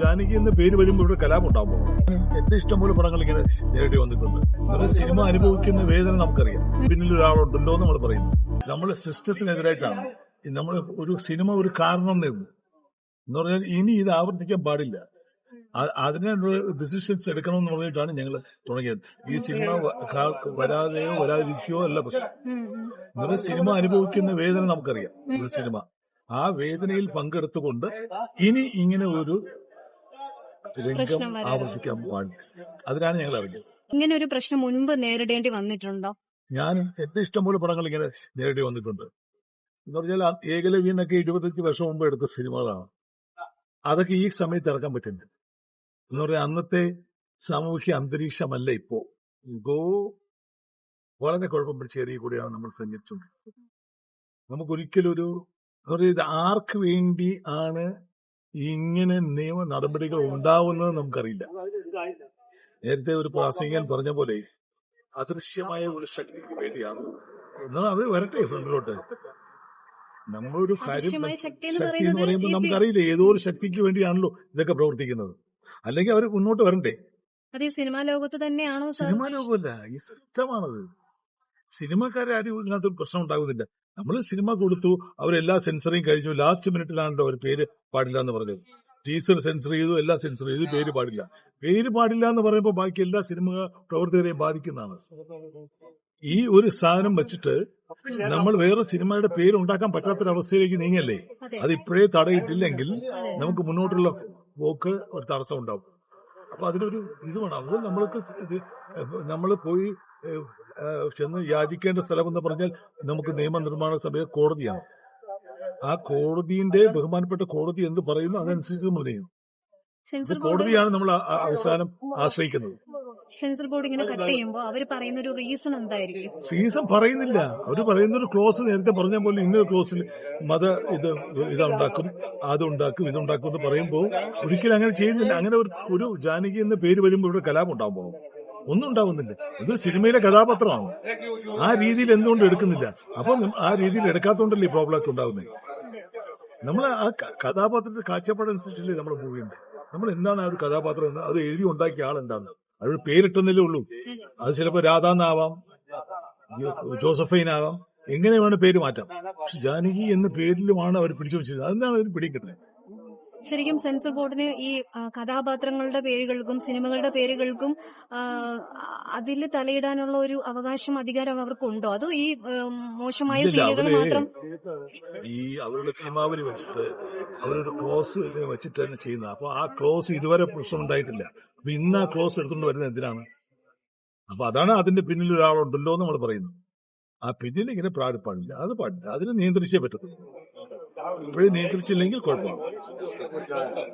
ജാനകി എന്ന പേര് വരുമ്പോൾ ഇവിടെ കലാപുണ്ടാകുമോ എന്റെ ഇഷ്ടംപോലെ പടങ്ങൾ ഇങ്ങനെ നേടി വന്നിട്ടുണ്ട്. ഒരു സിനിമ അനുഭവിക്കുന്ന വേദന നമുക്കറിയാം. പിന്നിൽ ഒരാളുണ്ടല്ലോ നമ്മൾ പറയുന്നു. നമ്മുടെ സിസ്റ്റത്തിനെതിരായിട്ടാണ്. നമ്മൾ ഒരു സിനിമ ഒരു കാരണം നേടുന്നു എന്ന് പറഞ്ഞാൽ ഇനി ഇത് ആവർത്തിക്കാൻ പാടില്ല. അതിനുള്ള ഡിസിഷൻസ് എടുക്കണമെന്ന് പറഞ്ഞിട്ടാണ് ഞങ്ങൾ തുടങ്ങിയത്. ഈ സിനിമ വരാതെയോ വരാതിരിക്കുകയോ അല്ല പ്രശ്നം. നമ്മൾ സിനിമ അനുഭവിക്കുന്ന വേദന നമുക്കറിയാം. ഒരു സിനിമ. ആ വേദനയിൽ പങ്കെടുത്തുകൊണ്ട് ഇനി ഇങ്ങനെ ഒരു രംഗം. ആവർത്തിക്കാൻ പാടില്ല അതിനാണ് ഞങ്ങൾ ഇറങ്ങിയത്. ഇങ്ങനെ ഒരു പ്രശ്നം മുൻപ് നേരിടേണ്ടി വന്നിട്ടുണ്ടോ? ഞാൻ എന്റെ ഇഷ്ടംപോലെ പടങ്ങൾ ഇങ്ങനെ നേരിടി വന്നിട്ടുണ്ട്. എന്ന് പറഞ്ഞാൽ ഏകലവ്യനൊക്കെ ഇരുപത്തഞ്ച് വർഷം മുമ്പ് എടുത്ത സിനിമകളാണ്. അതൊക്കെ ഈ സമയത്ത് ഇറക്കാൻ പറ്റുന്നുണ്ട് എന്ന് പറഞ്ഞാൽ അന്നത്തെ സാമൂഹ്യ അന്തരീക്ഷമല്ല ഇപ്പോ. ഗോ വളരെ കുഴപ്പം പിടിച്ച ഏരിയ കൂടിയാണ് നമ്മൾ സഞ്ചരിച്ചുകൊണ്ടിരിക്കുന്നത് നമുക്കൊരിക്കലും ഒരു ആർക്ക് വേണ്ടി ആണ് ഇങ്ങനെ നിയമ നടപടികൾ ഉണ്ടാവുന്നത് നമുക്കറിയില്ല. നേരത്തെ ഒരു പ്രാസംഗികൻ പറഞ്ഞ പോലെ അദൃശ്യമായ ഒരു ശക്തിക്ക് വേണ്ടിയാണ്. എന്നാൽ അത് വരട്ടെ ഫ്രണ്ടിലോട്ട്. നമ്മളൊരു കാര്യം ശക്തി എന്ന് പറയുമ്പോൾ നമുക്കറിയില്ല ഏതോ ഒരു ശക്തിക്ക് വേണ്ടിയാണല്ലോ ഇതൊക്കെ പ്രവർത്തിക്കുന്നത്. അല്ലെങ്കിൽ അവർ മുന്നോട്ട് വരണ്ടേ? അതെ സിനിമാ ലോകത്ത് തന്നെയാണോ സിനിമാ ലോകമല്ല ഈ സിസ്റ്റമാണത്. സിനിമക്കാരെ ആരും ഇതിനകത്ത് പ്രശ്നം ഉണ്ടാകുന്നില്ല. നമ്മൾ സിനിമ കൊടുത്തു. അവരെല്ലാ സെൻസറിയും കഴിഞ്ഞു. ലാസ്റ്റ് മിനിറ്റിലാണല്ലോ അവർ പേര് പാടില്ല എന്ന് പറഞ്ഞത്. ടീസർ സെൻസർ ചെയ്തു എല്ലാം സെൻസർ ചെയ്തു. പേര് പാടില്ല. പേര് പാടില്ല എന്ന് പറയുമ്പോൾ ബാക്കി എല്ലാ സിനിമ പ്രവർത്തകരെയും ബാധിക്കുന്നതാണ്. ഈ ഒരു സാധനം വെച്ചിട്ട് നമ്മൾ വേറെ സിനിമയുടെ പേര് ഉണ്ടാക്കാൻ പറ്റാത്തൊരവസ്ഥയിലേക്ക് നീങ്ങല്ലേ അതെ. അത് ഇപ്പോഴേ തടയിട്ടില്ലെങ്കിൽ നമുക്ക് മുന്നോട്ടുള്ള പോക്ക് ഒരു തടസ്സം ഉണ്ടാവും അപ്പൊ അതിനൊരു ഇത് വേണം അത് നമ്മൾക്ക് നമ്മൾ പോയി ചെന്ന് യാചിക്കേണ്ട സ്ഥലം എന്ന് പറഞ്ഞാൽ നമുക്ക് നിയമനിർമ്മാണ സഭയെ കോടതിയാണ്. ആ കോടതിന്റെ ബഹുമാനപ്പെട്ട കോടതി എന്ത് പറയുന്നു? അതനുസരിച്ച് നമ്മൾ ചെയ്യും. കോടതിയാണ് നമ്മൾ അവസാനം ആശ്രയിക്കുന്നത്. സെൻസർ ബോർഡ് ഇങ്ങനെ കട്ട് ചെയ്യുമ്പോൾ അവർ പറയുന്ന ഒരു റീസൺ എന്തായിരിക്കും? റീസൺ പറയുന്നില്ല. അവർ പറയുന്ന ഒരു ക്ലോസ് നേരത്തെ പറഞ്ഞ പോലെ ഇന്നൊരു ക്ലോസിൽ മത ഇത് ഇതുണ്ടാക്കും അതുണ്ടാക്കും ഇതുണ്ടാക്കും എന്ന് പറയുമ്പോൾ ഒരിക്കലും അങ്ങനെ ചെയ്യുന്നില്ല. അങ്ങനെ ഒരു ഒരു ജാനകി എന്ന പേര് വരുമ്പോൾ ഇവിടെ കലാപം ഉണ്ടാകുമ്പോൾ ഒന്നും ഉണ്ടാവുന്നില്ല. ഇത് സിനിമയിലെ കഥാപാത്രമാണ്. ആ രീതിയിൽ എന്തുകൊണ്ട് എടുക്കുന്നില്ല? അപ്പം ആ രീതിയിൽ എടുക്കാത്തോണ്ടല്ലേ ഈ പ്രോബ്ലംസ് ഉണ്ടാവുന്നത് നമ്മൾ ആ കഥാപാത്രത്തിന്റെ കാഴ്ചപ്പാടനുസരിച്ചല്ലേ നമ്മൾ മൂവ് ചെയ്യുന്നത്? നമ്മൾ എന്താണ് ആ ഒരു കഥാപാത്രം എന്ന് അത് എഴുതി ഉണ്ടാക്കിയ ആളുണ്ടാകുന്നത് അതൊരു പേരിട്ടെന്നല്ലേ ഉള്ളൂ. അത് ചിലപ്പോ രാധാന്നാവാം ജോസഫൈനാവാം എങ്ങനെ വേണം പേര് മാറ്റാം? പക്ഷെ ജാനകി എന്ന പേരിലുമാണ് അവർ പിടിച്ചു വെച്ചത് അതെന്താണ് അവർ പിടിക്കുന്നത് ശരിക്കും സെൻസർ ബോർഡിന് ഈ കഥാപാത്രങ്ങളുടെ പേരുകൾക്കും സിനിമകളുടെ പേരുകൾക്കും അതിൽ തലയിടാനുള്ള ഒരു അവകാശം അധികാരം അവർക്കുണ്ടോ? അതോ ഈ മോശമായ സീനുകൾ മാത്രം? ഈ അവരുടെ നിയമാവലി വെച്ചിട്ട് അവരൊരു ക്ലോസ് വെച്ചിട്ട് തന്നെ ചെയ്യുന്നത് അപ്പൊ ആ ക്ലോസ് ഇതുവരെ പ്രശ്നം ഉണ്ടായിട്ടില്ല. അപ്പൊ ഇന്ന് ആ ക്ലോസ് എടുത്തുകൊണ്ട് വരുന്നത് എന്തിനാണ്? അപ്പൊ അതാണ് അതിന്റെ പിന്നിൽ ഒരാളുണ്ടല്ലോ എന്ന് നമ്മൾ പറയുന്നത്. ആ പിന്നിൽ ഇങ്ങനെ പാടി പാടില്ല അത് പാടില്ല അതിനെ നിയന്ത്രിച്ചേ പറ്റത്തുള്ളൂ. ഇപ്പോഴേ നിയന്ത്രിച്ചില്ലെങ്കിൽ കുഴപ്പമാണ്